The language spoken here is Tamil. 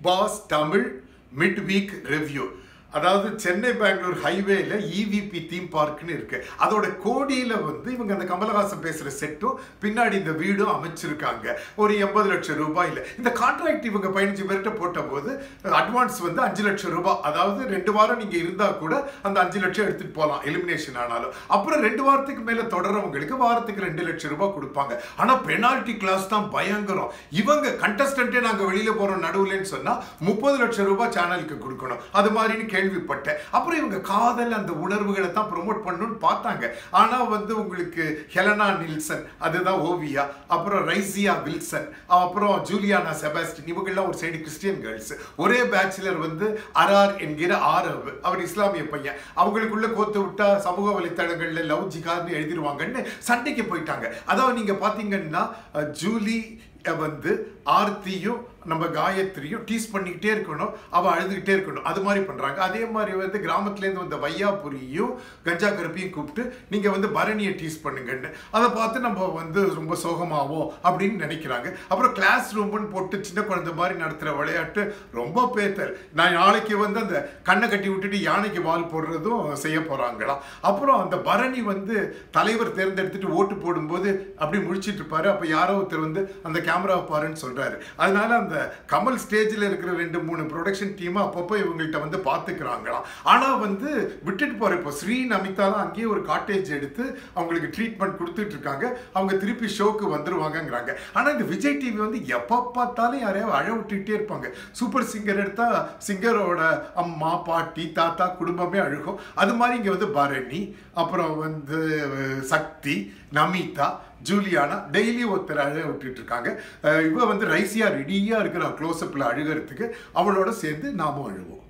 Big Boss Tamil Midweek Review. அதாவது சென்னை பெங்களூர் ஹைவேல இவிபி தீம் பார்க்னு இருக்கு. அதோட கோடியில வந்து இவங்க அந்த கமலஹாசன் பேசுற செட்டும் பின்னாடி இந்த வீடும் அமைச்சிருக்காங்க. ஒரு எண்பது லட்சம் ரூபாயில. இந்த கான்ட்ராக்ட் இவங்க பதினஞ்சு பேர்கிட்ட போட்ட போது அட்வான்ஸ் வந்து அஞ்சு லட்சம் ரூபாய் அதாவது ரெண்டு வாரம் நீங்க இருந்தா கூட அந்த அஞ்சு லட்சம் எடுத்துட்டு போகலாம் எலிமினேஷன் ஆனாலும். அப்புறம் ரெண்டு வாரத்துக்கு மேல தொடரவங்களுக்கு வாரத்துக்கு ரெண்டு லட்சம் ரூபாய் கொடுப்பாங்க. ஆனா பெனால்டி கிளாஸ் தான் பயங்கரம். இவங்க கண்டஸ்டன்ட்டே நாங்க வெளியில போறோம் நடுவுலன்னு சொன்னா முப்பது லட்சம் ரூபாய் சேனலுக்கு கொடுக்கணும். அது மாதிரின்னு கேள்விப்பட்டேன் அப்புறம் இவங்க காதல் அந்த உணர்வுகளை தான் ப்ரொமோட் பண்ணணும்னு பார்த்தாங்க. ஆனால் வந்து உங்களுக்கு ஹெலனா நில்சன் அதுதான் ஓவியா அப்புறம் ரைசியா வில்சன் அப்புறம் ஜூலியானா செபாஸ்டின் இவங்கெல்லாம் ஒரு சைடு கிறிஸ்டியன் கேர்ள்ஸ் ஒரே பேச்சுலர் வந்து அரார் என்கிற ஆரவ் அவர் இஸ்லாமிய பையன். அவங்களுக்குள்ள கோத்து விட்டா சமூக வலைத்தளங்களில் லவ் ஜிகார்னு எழுதிருவாங்கன்னு சண்டைக்கு போயிட்டாங்க. அதாவது நீங்கள் பார்த்தீங்கன்னா ஜூலி வந்து ஆர்த்தியும் நம்ம காயத்ரியும் டீஸ் பண்ணிக்கிட்டே இருக்கணும். அவள் அழுதுகிட்டே இருக்கணும். அது மாதிரி பண்ணுறாங்க அதே மாதிரி வந்து கிராமத்துலேருந்து வந்த வையாபுரியும் கஞ்சா கருப்பையும் கூப்பிட்டு நீங்கள் வந்து பரணியை டீஸ் பண்ணுங்கன்னு. அதை பார்த்து நம்ம வந்து ரொம்ப சோகமாவோம் அப்படின்னு நினைக்கிறாங்க. அப்புறம் கிளாஸ் ரூம்னு போட்டு சின்ன குழந்தை மாதிரி நடத்துகிற விளையாட்டு ரொம்ப பேத்தல் நான் நாளைக்கு வந்து அந்த கண்ணை கட்டி விட்டுட்டு யானைக்கு வால் போடுறதும் செய்ய போகிறாங்களாம் அப்புறம் அந்த பரணி வந்து தலைவர் தேர்ந்தெடுத்துட்டு ஓட்டு போடும்போது அப்படி முழிச்சிட்டு இருப்பாரு. அப்போ யாரோ ஒருத்தர் வந்து அந்த கேமரா பாருன்னு சொல்கிறாரு அதனால அந்த கமல் ஸ்டேஜில் இருக்கிற ரெண்டு மூணு ப்ரொடக்ஷன் டீம் அப்பப்போ இவங்கள்ட்ட வந்து பார்த்துக்கிறாங்களாம் ஆனால் வந்து விட்டுட்டு போகிற இப்போ ஸ்ரீ நமிதா தான் அங்கேயே ஒரு காட்டேஜ் எடுத்து அவங்களுக்கு ட்ரீட்மெண்ட் கொடுத்துட்டு இருக்காங்க. அவங்க திருப்பி ஷோக்கு வந்துருவாங்கங்கிறாங்க. ஆனால் இந்த விஜய் டிவி வந்து எப்போ பார்த்தாலும் யாரையாவது அழ விட்டுக்கிட்டே இருப்பாங்க. சூப்பர் சிங்கர் எடுத்தால் சிங்கரோட அம்மா பாட்டி தாத்தா குடும்பமே அழுகும். அது மாதிரி இங்கே வந்து பரணி அப்புறம் வந்து சக்தி நமிதா ஜூலியானா டெய்லி ஒருத்தர் அழ விட்டுட்டு இருக்காங்க இவ வந்து ரைசியா ரெடியா இருக்கிற க்ளோஸ்அப்ல அழுகிறதுக்கு அவளோட சேர்ந்து நாமும் அழுவோம்.